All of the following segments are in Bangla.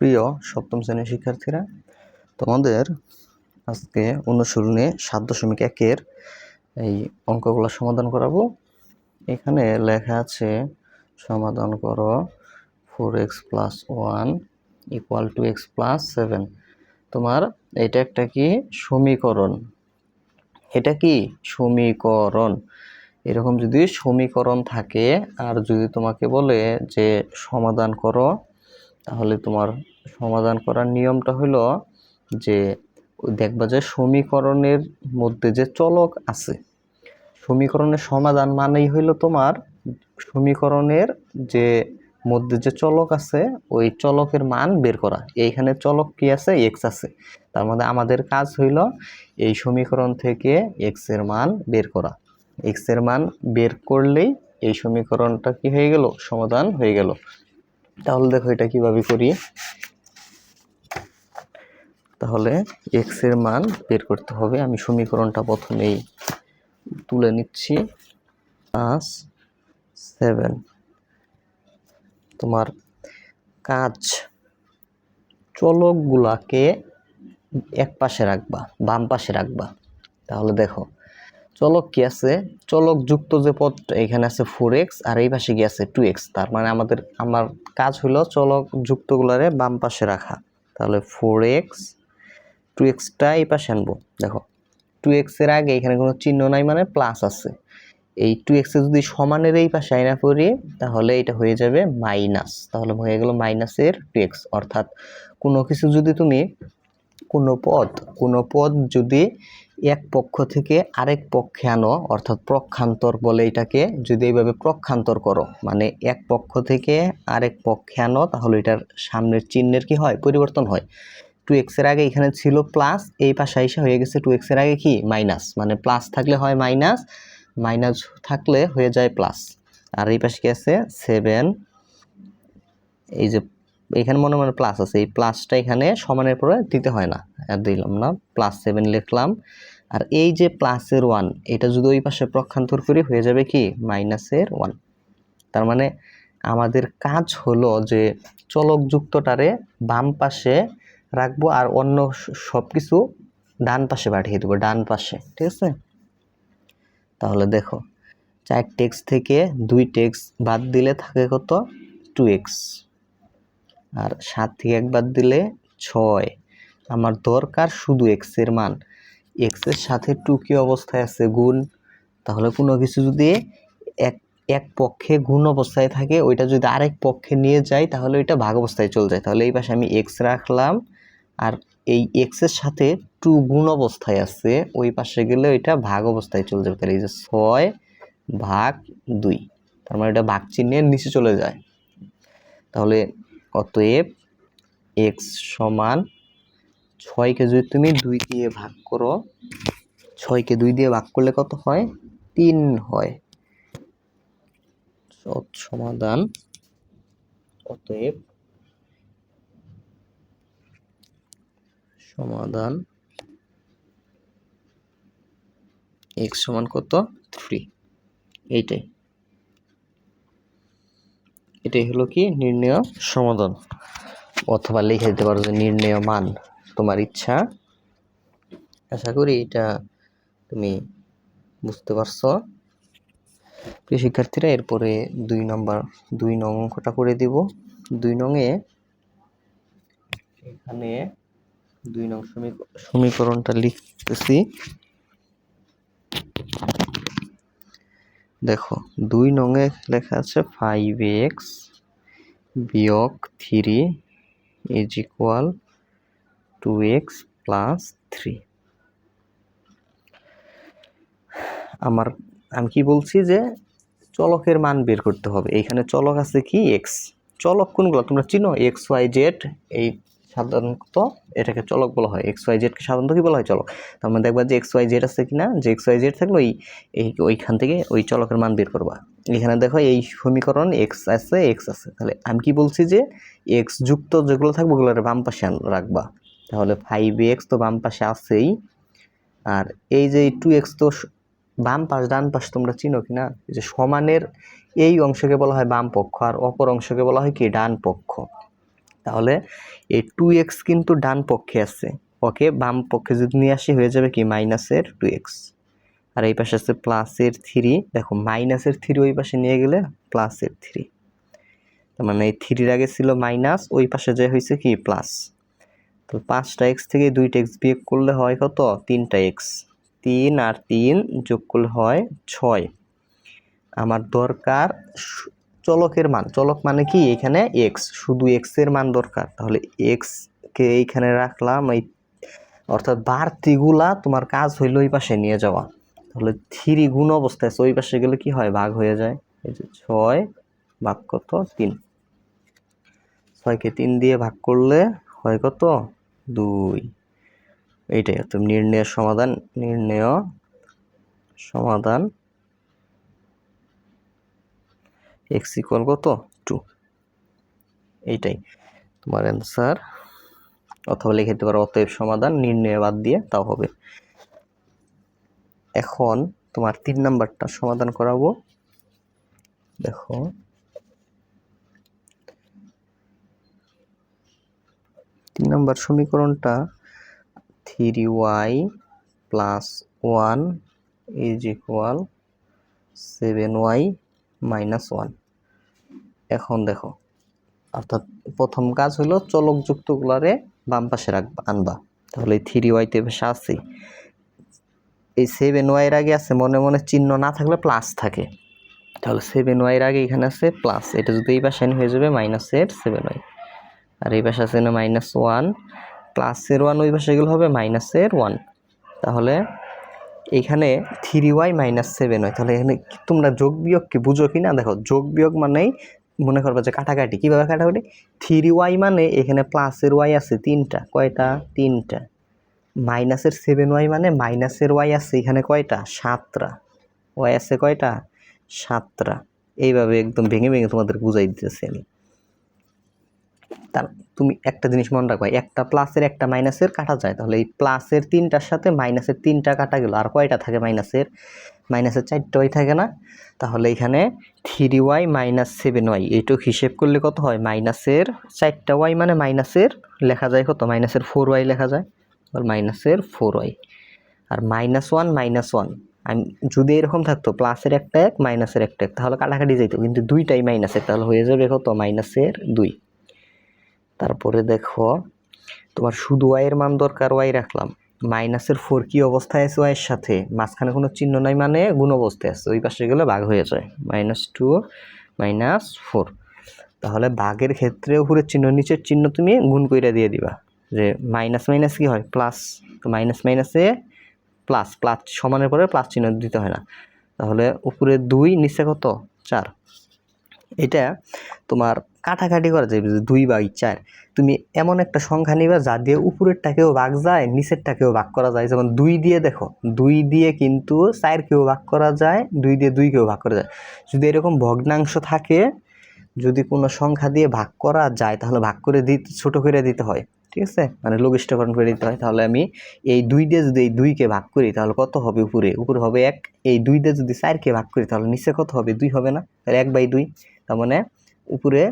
প্রিয় সপ্তম শ্রেণির শিক্ষার্থীরা, তোমাদের আজকে অনুশীলনে সাত দশমিক একের এই অঙ্কগুলো সমাধান করাবো। এখানে লেখা আছে, সমাধান করো four x plus one equal to x plus seven তোমার এটা একটা কি? সমীকরণ। এটা কি? সমীকরণ। এরকম যদি সমীকরণ থাকে, আর যদি তোমাকে বলে যে সমাধান করো তাহলে তোমার সমাধান করার নিয়মটা হলো যে দেখবা যে সমীকরণের মধ্যে যে চলক আছে, সমীকরণের সমাধান মানেই হইল তোমার সমীকরণের যে মধ্যে যে চলক আছে, ওই চলকের মান বের করা। এইখানে চলক কি আছে? এক্স আছে। তার মধ্যে আমাদের কাজ হইল এই সমীকরণ থেকে এক্সের মান বের করা। এক্সের মান বের করলেই এই সমীকরণটা কি হয়ে গেল? সমাধান হয়ে গেল। তাহলে দেখো এটা কীভাবে করি? তাহলে এক্সের মান বের করতে হবে। আমি সমীকরণটা প্রথমেই তুলে নিচ্ছি। প্লাস সেভেন তোমার কাজ চলকগুলাকে এক পাশে রাখবা, বাম পাশে রাখবা। তাহলে দেখো চলক কি আছে? চলক যুক্ত যে পদ এখানে আছে ফোর এক্স আর এই পাশে কি আছে টু এক্স তার মানে আমাদের, আমার কাজ হলো চলক যুক্তগুলারে বাম পাশে রাখা। তাহলে ফোর এক্স টু এক্সটা এই পাশে আনব। দেখো টু এক্সের আগে এখানে কোনো চিহ্ন নাই মানে প্লাস আছে। এই টু এক্সে যদি সমানের এই পাশে আইনা করি, তাহলে এটা হয়ে যাবে মাইনাস তাহলে হয়ে গেল মাইনাসের টু এক্স অর্থাৎ কোনো কিছু যদি তুমি কোনো পদ কোনো পদ যদি এক পক্ষ থেকে আরেক পক্ষে আনো, অর্থাৎ প্রক্ষান্তর বলে এটাকে, যদি এইভাবে প্রক্ষান্তর করো মানে এক পক্ষ থেকে আরেক পক্ষে আনো, তাহলে এটার সামনের চিহ্নের কি হয়? পরিবর্তন হয়। টু এক্সের আগে এখানে ছিল প্লাস এই পাশে এসে হয়ে গেছে টু এক্সের আগে কি? মাইনাস মানে প্লাস থাকলে হয় মাইনাস মাইনাস থাকলে হয়ে যায় প্লাস আর এই পাশে কি আছে? সেভেন এই যে এখানে মনে মনে প্লাস আছে। এই প্লাসটা এখানে সমানের পরে দিতে হয় না। দিলাম না। প্লাস সেভেন লিখলাম। আর এই যে প্লাসের ওয়ান এটা যদি ওই পাশে প্রক্ষান্তর করি, হয়ে যাবে কি? মাইনাসের ওয়ান তার মানে আমাদের কাজ হলো যে চলকযুক্তটারে বাম পাশে রাখব আর অন্য সব কিছু ডান পাশে পাঠিয়ে দেবো, ডান পাশে। ঠিক আছে? তাহলে দেখো, চার টেক্স থেকে দুই টেক্স বাদ দিলে থাকে কত? টু এক্স আর সাত থেকে এক বাদ দিলে ছয়। আমার দরকার শুধু এক্সের মান। এক্সের সাথে টু কি অবস্থায় আছে? গুণ। তাহলে কোনো কিছু যদি এক এক পক্ষে গুণ অবস্থায় থাকে, ওইটা যদি আরেক পক্ষে নিয়ে যাই তাহলে ওইটা ভাগ অবস্থায় চলে যায়। তাহলে এই পাশে আমি এক্স রাখলাম। আর এই এক্সের সাথে টু গুণ অবস্থায় আছে, ওই পাশে গেলে ওইটা ভাগ অবস্থায় চলে যাবে। তাহলে এই যে ছয় ভাগ দুই, তার মানে এটা ভাগ চিহ্নের নিচে চলে যায়। তাহলে অতএব এক্স সমান ছয়কে যদি তুমি দুই দিয়ে ভাগ করো ছয়কে দুই দিয়ে ভাগ করলে কত হয়? তিন হয়। সমাধান। অতএব সমাধান এক্স সমান কত? থ্রি এইটাই। এটাই হলো কি নির্ণয় সমাধান অথবা লিখে দিতে পারো যে নির্ণয় মান, তোমার ইচ্ছা। আশা করি এটা তুমি বুঝতে পারছ। প্রিয় শিক্ষার্থীরা, এরপরে দুই নম্বর, দুই নং অঙ্কটা করে দিব। দুই নংয়ে এখানে দুই নং সমীক- সমীকরণটা লিখতেছি। দেখো, দুই নংয়ে লেখা আছে ফাইভ এক্স বিয়োগ three is equal to x plus three আমার, আমি কি বলছি যে চলকের মান বের করতে হবে। এইখানে চলক আছে কি? এক্স চলক কোনগুলো? তোমরা চিনো? এক্স ওয়াই জেড এই সাধারণত এটাকে চলক বলা হয়। এক্স ওয়াই জেডকে সাধারণত কি বলা হয়? চলক। তার মানে দেখবা যে এক্স ওয়াই জেড আছে কিনা? যে এক্স ওয়াই জেড থাকলে ওই, এই, ওইখান থেকে ওই চলকের মান বের করবা। এখানে দেখো এই সমীকরণ এক্স আছে এক্স আছে। তাহলে আমি কি বলছি যে এক্স যুক্ত যেগুলো থাকবে ওগুলো বাম পাশে রাখবা। তাহলে ফাইভ এক্স তো বাম পাশে আছেই। আর এই যে টু এক্স তো বাম পাশ, ডান পাশ তোমরা চিনো কি না যে সমানের এই অংশকে বলা হয় বাম পক্ষ, আর অপর অংশকে বলা হয় কি? ডান পক্ষ। তাহলে এই টু এক্স কিন্তু ডান পক্ষে আছে। ওকে, বাম পক্ষে যদি নিয়ে আসি, হয়ে যাবে কি? মাইনাসের টু এক্স আর এই পাশে আছে প্লাসের থ্রি দেখো, মাইনাসের থ্রি ওই পাশে নিয়ে গেলে প্লাসের থ্রি তার মানে এই থ্রির আগে ছিল মাইনাস, ওই পাশে যে হয়েছে কি? প্লাস। তো পাঁচটা এক্স থেকে দুইটা এক্স বিয়োগ করলে হয় কত? তিনটা এক্স তিন আর তিন যোগ করলে হয় ছয়। আমার দরকার চলকের মান, চলক মানে কি? এখানে এক্স শুধু এক্সের মান দরকার। তাহলে এক্স কে এইখানে রাখলাম, এই অর্থাৎ বাড়তিগুলা তোমার কাজ হইল ওই পাশে নিয়ে যাওয়া। তাহলে থ্রি গুণ অবস্থায় ওই পাশে গেলে কি হয়? ভাগ হয়ে যায়। এই যে ছয় ভাগ কত? তিন। ছয়কে তিন দিয়ে ভাগ করলে হয় কত? দুই। এইটাই তুমি নির্ণয়ের সমাধান, নির্ণয় সমাধান এক্স ইকুয়াল কত? টু এইটাই। তোমার অ্যান্সার অথবা লিখে দিতে পারো, অতএব সমাধান নির্ণয় বাদ দিয়ে তাও হবে। এখন তোমার তিন নাম্বারটা সমাধান করাবো। দেখো। তিন নাম্বার সমীকরণটা three y plus one is equal seven y minus one এখন দেখো, অর্থাৎ প্রথম কাজ হলো চলকযুক্তগুলারে বাম পাশে রাখবা আনবা। তাহলে থ্রি ওয়াইতে বেশ আছে। এই সেভেন ওয়াইয়ের আগে আছে, মনে মনে চিহ্ন না থাকলে প্লাস থাকে। তাহলে সেভেন ওয়াইয়ের আগে এখানে আছে প্লাস এটা যদি এই পাশে হয়ে যাবে মাইনাসের সেভেন ওয়াই আর এই পাশে আছে না মাইনাস ওয়ান প্লাসের ওয়ান ওই পাশে হবে মাইনাসের ওয়ান তাহলে এখানে three Y minus seven Y তাহলে এখানে তোমরা যোগ বিয়োগ কি বুঝো কি না? দেখো, যোগ বিয়োগ মানেই মনে করবে যে কাটাকাটি। কীভাবে কাটাকাটি? থ্রি ওয়াই মানে এখানে প্লাসের ওয়াই আছে তিনটা। কয়টা? তিনটা। মাইনাসের সেভেন ওয়াই মানে মাইনাসের ওয়াই আছে এখানে কয়টা? সাতটা। ওয়াই আছে কয়টা? সাতটা। এইভাবে একদম ভেঙে ভেঙে তোমাদের বুঝাই দিতেছি আমি। তার তুমি একটা জিনিস মনে রাখবা, একটা প্লাসের একটা মাইনাসের কাটা যায়। তাহলে এই প্লাসের তিনটার সাথে মাইনাসের তিনটা কাটা গেল, আর কয়টা থাকে মাইনাসের মাইনাসের চারটা ওয়াই থাকে না? তাহলে এখানে three Y minus seven Y এইটুক হিসেব করলে কত হয়? মাইনাসের চারটা ওয়াই মানে মাইনাসের লেখা যায় কত? মাইনাসের ফোর ওয়াই লেখা যায়। মাইনাসের ফোর ওয়াই আর মাইনাস ওয়ান মাইনাস ওয়ান আমি যদি এরকম থাকতো প্লাসের একটা এক মাইনাসের একটা এক, তাহলে কাটাকাটি যেত কিন্তু দুইটাই মাইনাসের তাহলে হয়ে যাবে কত? মাইনাসের দুই। তারপরে দেখো, তোমার শুধু ওয়াইয়ের মান দরকার ওয়াই রাখলাম। মাইনাসের ফোর কি অবস্থায় আছে ওয়াইয়ের সাথে? মাঝখানে কোনো চিহ্ন নাই মানে গুণ অবস্থায় আছে। ওই পাশে গেলে ভাগ হয়ে যায়। মাইনাস টু মাইনাস ফোর তাহলে ভাগের ক্ষেত্রে উপরের চিহ্ন, নিচের চিহ্ন তুমি গুণ কইরা দিয়ে দিবা। যে মাইনাস মাইনাস কি হয়? প্লাস তো মাইনাস মাইনাসে প্লাস প্লাস সমানের পরে প্লাস চিহ্ন দিতে হয় না। তাহলে উপরে দুই, নিচে কত? চার। এটা তোমার কাটাকাটি করা যায়, যে দুই বাই চার। তুমি এমন একটা সংখ্যা নিবা, যা দিয়ে উপরেরটাকেও ভাগ যায়, নিচেরটাকেও ভাগ করা যায়। যেমন দুই দিয়ে দেখো, দুই দিয়ে কিন্তু চারকেও ভাগ করা যায়, দুই দিয়ে দুইকেও ভাগ করা যায়। যদি এরকম ভগ্নাংশ থাকে, যদি কোনো সংখ্যা দিয়ে ভাগ করা যায়, তাহলে ভাগ করে দিতে, ছোট করে দিতে হয়। ঠিক আছে? মানে লঘিষ্ঠকরণ করে দিতে হয়। তাহলে আমি এই দুই দিয়ে যদি এই দুইকে ভাগ করি, তাহলে কত হবে উপরে? উপরে হবে এক। এই দুই দিয়ে যদি চারকে ভাগ করি, তাহলে নিচে কত হবে? দুই হবে না? তাহলে এক বাই দুই। তার মানে উপরে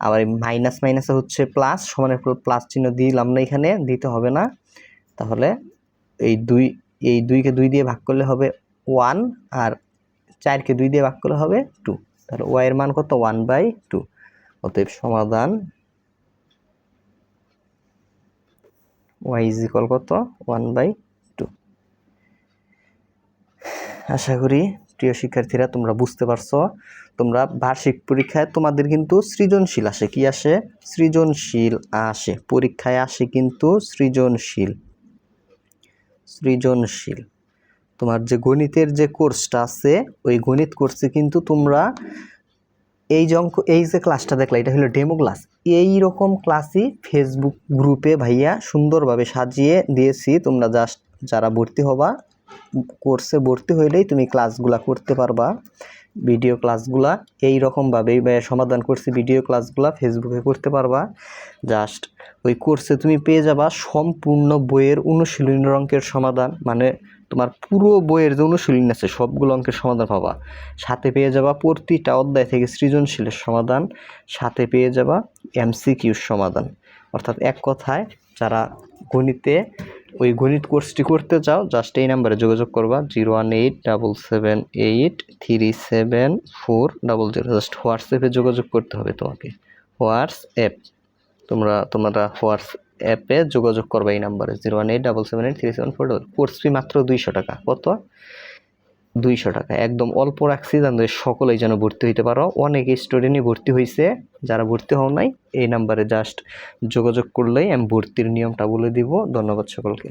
আবার মাইনাস মাইনাসে হচ্ছে প্লাস সমানের প্লাস চিহ্ন দিলাম না এখানে, দিতে হবে না। তাহলে এই দুই, এই দুইকে দুই দিয়ে ভাগ করলে হবে ওয়ান আর চারকে দুই দিয়ে ভাগ করলে হবে টু তাহলে ওয়াইয়ের মান কত? ওয়ান বাই টু অতএব সমাধান ওয়াই ইজ ইকুয়াল কত? ওয়ান বাই টু আশা করি প্রিয় শিক্ষার্থীরা, তোমরা বুঝতে পারছ। তোমরা বার্ষিক পরীক্ষায় তোমাদের কিন্তু সৃজনশীল আসে। কি আসে? সৃজনশীল আসে। পরীক্ষায় আসে কিন্তু সৃজনশীল। সৃজনশীল। তোমার যে গণিতের যে কোর্সটা আছে, ওই গণিত কোর্সে কিন্তু তোমরা এই যে অঙ্ক, এই যে ক্লাসটা দেখলা, এটা হলো ডেমো ক্লাস। এই রকম ক্লাসই ফেসবুক গ্রুপে ভাইয়া সুন্দরভাবে সাজিয়ে দিয়েছি। তোমরা জাস্ট যারা ভর্তি হবা কোর্সে ভর্তি হইলেই তুমি ক্লাসগুলা করতে পারবা ভিডিও ক্লাসগুলা এই রকমভাবেই ভাইয়া সমাধান করছি ভিডিও ক্লাসগুলা ফেসবুকে করতে পারবা। জাস্ট ওই কোর্সে তুমি পেয়ে যাবা সম্পূর্ণ বইয়ের অনুশীলনের অঙ্কের সমাধান। মানে তোমার পুরো বইয়ের যে অনুশীলন আছে, সবগুলো অঙ্কের সমাধান পাবা। সাথে পেয়ে যাবা প্রতিটা অধ্যায় থেকে সৃজনশীলের সমাধান। সাথে পেয়ে যাবা এমসিকিউর সমাধান। অর্থাৎ এক কথায় যারা গণিতে ওই গণিত কোর্সটি করতে চাও জাস্ট এই নাম্বারে যোগাযোগ করবা zero one eight double seven eight three seven four double zero just হোয়াটসঅ্যাপে যোগাযোগ করতে হবে তোমাকে। হোয়াটসঅ্যাপ, তোমরা তোমরা হোয়াটসঅ্যাপে যোগাযোগ করবা এই নাম্বারে zero one eight double seven eight three seven four double course fee মাত্র দুইশো টাকা। কত? দুইশো টাকা। একদম অল্প রাখছি, যাতে সকলেই যেন ভর্তি হইতে পারো। অনেক স্টুডেন্টই ভর্তি হয়েছে যারা ভর্তি হও নাই, এই নাম্বারে জাস্ট যোগাযোগ করলেই আমি ভর্তির নিয়মটা বলে দিব। ধন্যবাদ সকলকে।